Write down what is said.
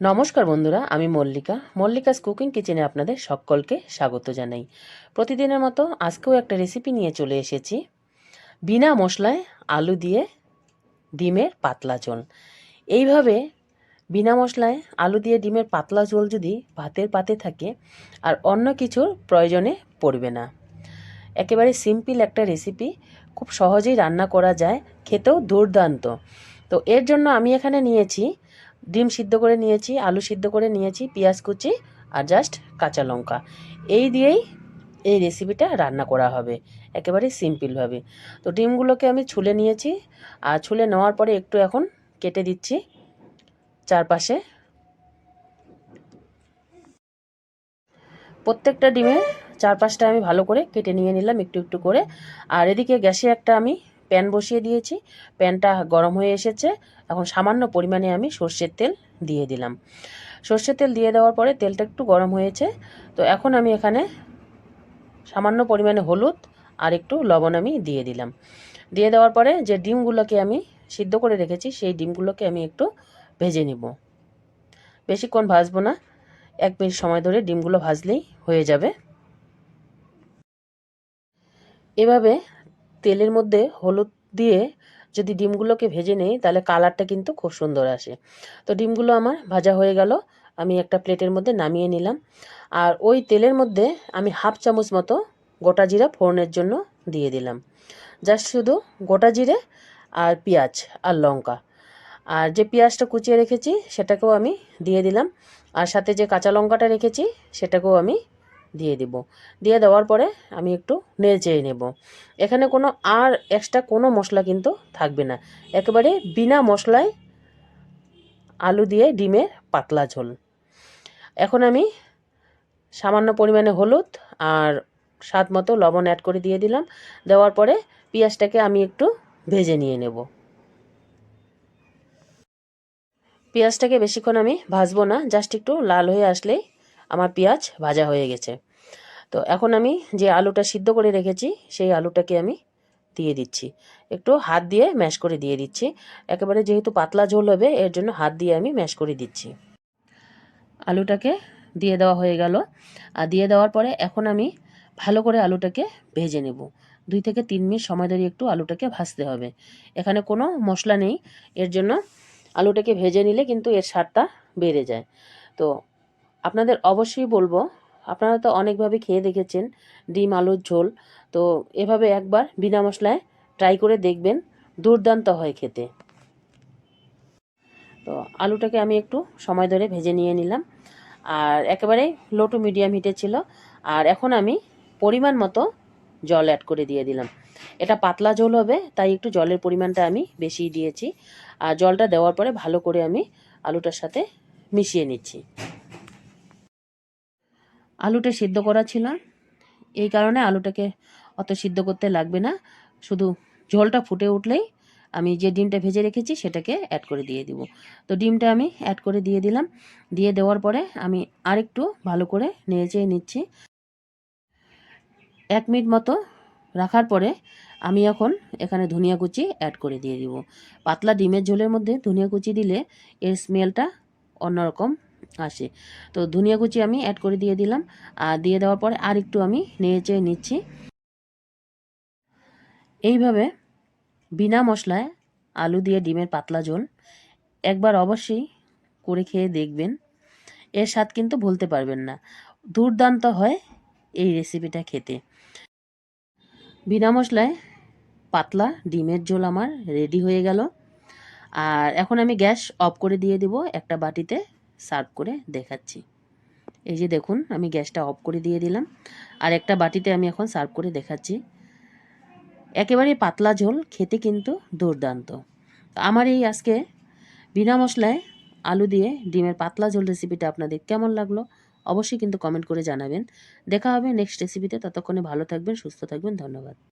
নমস্কার বন্ধুরা, আমি মল্লিকা। মল্লিকাস কুকিং কিচেনে আপনাদের সকলকে স্বাগত জানাই। প্রতিদিনের মতো আজকেও একটা রেসিপি নিয়ে চলে এসেছি। বিনা মশলায় আলু দিয়ে ডিমের পাতলা ঝোল। এইভাবে বিনা মশলায় আলু দিয়ে ডিমের পাতলা ঝোল যদি ভাতের পাতে থাকে, আর অন্য কিছুর প্রয়োজনে পড়বে না। একেবারে সিম্পল একটা রেসিপি খুব সহজেই রান্না করা যায়, খেতেও দুর্দান্ত। তো এর জন্য আমি এখানে নিয়েছি ডিম সিদ্ধ করে নিয়েছি, আলু সিদ্ধ করে নিয়েছি, পেঁয়াজ কুচি আর জাস্ট কাঁচা লঙ্কা। এই দিয়েই এই রেসিপিটা রান্না করা হবে, একেবারে সিম্পলভাবে তো ডিমগুলোকে আমি ছুলে নিয়েছি, আর ছুলে নেওয়ার পরে একটু এখন কেটে দিচ্ছি চারপাশে। প্রত্যেকটা ডিমের চারপাশটা আমি ভালো করে কেটে নিয়ে নিলাম একটু একটু করে। আর এদিকে গ্যাসে একটা আমি প্যান বসিয়ে দিয়েছি। প্যানটা গরম হয়ে এসেছে। এখন সামান্য পরিমাণে আমি সর্ষের তেল দিয়ে দিলাম। সর্ষের তেল দিয়ে দেওয়ার পরে তেলটা একটু গরম হয়েছে। তো এখন আমি এখানে সামান্য পরিমাণে হলুদ আর একটু লবণ আমি দিয়ে দিলাম। দিয়ে দেওয়ার পরে যে ডিমগুলোকে আমি সিদ্ধ করে রেখেছি, সেই ডিমগুলোকে আমি একটু ভেজে নিব। বেশিক্ষণ ভাজবো না। এক মিনিট সময় ধরে ডিমগুলো ভাজলেই হয়ে যাবে। এভাবে তেলের মধ্যে হলুদ দিয়ে যদি ডিমগুলোকে ভেজে নেই, তাহলে কালারটা কিন্তু খুব সুন্দর আসে। তো ডিমগুলো আমার ভাজা হয়ে গেল, আমি একটা প্লেটের মধ্যে নামিয়ে নিলাম। আর ওই তেলের মধ্যে আমি হাফ চামচ মতো গোটা জিরা ফোড়নের জন্য দিয়ে দিলাম। জাস্ট শুধু গোটা জিরে আর পেঁয়াজ আর লঙ্কা। আর যে পেঁয়াজটা কুচিয়ে রেখেছি, সেটাকেও আমি দিয়ে দিলাম। আর সাথে যে কাঁচা লঙ্কাটা রেখেছি, সেটাকেও আমি দিয়ে দিব। দিয়ে দেওয়ার পরে আমি একটু নেড়ে নেব। এখানে কোনো আর এক্সট্রা কোনো মশলা কিন্তু থাকবে না। একেবারে বিনা মশলায় আলু দিয়ে ডিমের পাতলা ঝোল। এখন আমি সামান্য পরিমাণে হলুদ আর স্বাদ মতো লবণ অ্যাড করে দিয়ে দিলাম। দেওয়ার পরে পেঁয়াজটাকে আমি একটু ভেজে নিয়ে নেব। পেঁয়াজটাকে বেশিক্ষণ আমি ভাজবো না জাস্ট একটু লাল হয়ে আসলেই আমার পেঁয়াজ ভাজা হয়ে গেছে। তো এখন আমি যে আলুটা সিদ্ধ করে রেখেছি, সেই আলুটাকে আমি দিয়ে দিচ্ছি। একটু হাত দিয়ে ম্যাশ করে দিয়ে দিচ্ছি। একেবারে যেহেতু পাতলা ঝোল হবে, এর জন্য হাত দিয়ে আমি ম্যাশ করে দিচ্ছি। আলুটাকে দিয়ে দেওয়া হয়ে গেল। আর দিয়ে দেওয়ার পরে এখন আমি ভালো করে আলুটাকে ভেজে নেব। দুই থেকে তিন মিনিট সময় ধরে একটু আলুটাকে ভাজতে হবে। এখানে কোনো মশলা নেই। এর জন্য আলুটাকে ভেজে নিলে কিন্তু এর স্বাদটা বেড়ে যায়। তো আপনাদের অবশ্যই বলব, আপনারা তো অনেকভাবে খেয়ে দেখেছেন ডিম, আলুর ঝোল, তো এভাবে একবার বিনা মশলায় ট্রাই করে দেখবেন, দুর্দান্ত হয় খেতে। তো আলুটাকে আমি একটু সময় ধরে ভেজে নিয়ে নিলাম। আর একেবারে লো টু মিডিয়াম হিটে ছিল, আর এখন আমি পরিমাণ মতো জল অ্যাড করে দিয়ে দিলাম। এটা পাতলা ঝোল হবে, তাই একটু জলের পরিমাণটা আমি বেশি দিয়েছি। আর জলটা দেওয়ার পরে ভালো করে আমি আলুটার সাথে মিশিয়ে নিচ্ছি। আলুটা সিদ্ধ করা ছিল। এই কারণে আলুটাকে অত সিদ্ধ করতে লাগবে না। শুধু ঝোলটা ফুটে উঠলেই আমি যে ডিমটা ভেজে রেখেছি সেটাকে অ্যাড করে দিয়ে দিব। তো ডিমটা আমি অ্যাড করে দিয়ে দিলাম। দিয়ে দেওয়ার পরে আমি আরেকটু ভালো করে নেড়ে নিচ্ছি। এক মিনিট মতো রাখার পরে আমি এখন এখানে ধনিয়া কুচি অ্যাড করে দিয়ে দিব। পাতলা ডিমের ঝোলের মধ্যে ধনিয়া কুচি দিলে এর স্মেলটা অন্যরকম। আসে। তো ধনিয়া কুচি আমি অ্যাড করে দিয়ে দিলাম। আর দিয়ে দেওয়ার পরে আর একটু আমি নেড়ে চেয়ে নিচ্ছি। এইভাবে বিনা মশলায় আলু দিয়ে ডিমের পাতলা ঝোল একবার অবশ্যই করে খেয়ে দেখবেন। এর স্বাদ কিন্তু ভুলতে পারবেন না। দুর্দান্ত হয় এই রেসিপিটা খেতে। বিনা মশলায় পাতলা ডিমের ঝোল আমার রেডি হয়ে গেল। আর এখন আমি গ্যাস অফ করে দিয়ে দেব একটা বাটিতে। সার্ভ করে দেখাচ্ছি। এই যে দেখুন, আমি গ্যাসটা অফ করে দিয়ে দিলাম। আর একটা বাটিতে আমি এখন সার্ভ করে দেখাচ্ছি। একেবারে পাতলা ঝোল, খেতে কিন্তু দুর্দান্ত। আমার এই আজকে বিনা মশলায় আলু দিয়ে ডিমের পাতলা ঝোল রেসিপিটা আপনাদের কেমন লাগল, অবশ্যই কিন্তু কমেন্ট করে জানাবেন। দেখা হবে নেক্সট রেসিপিতে ততক্ষণে ভালো থাকবেন, সুস্থ থাকবেন, ধন্যবাদ।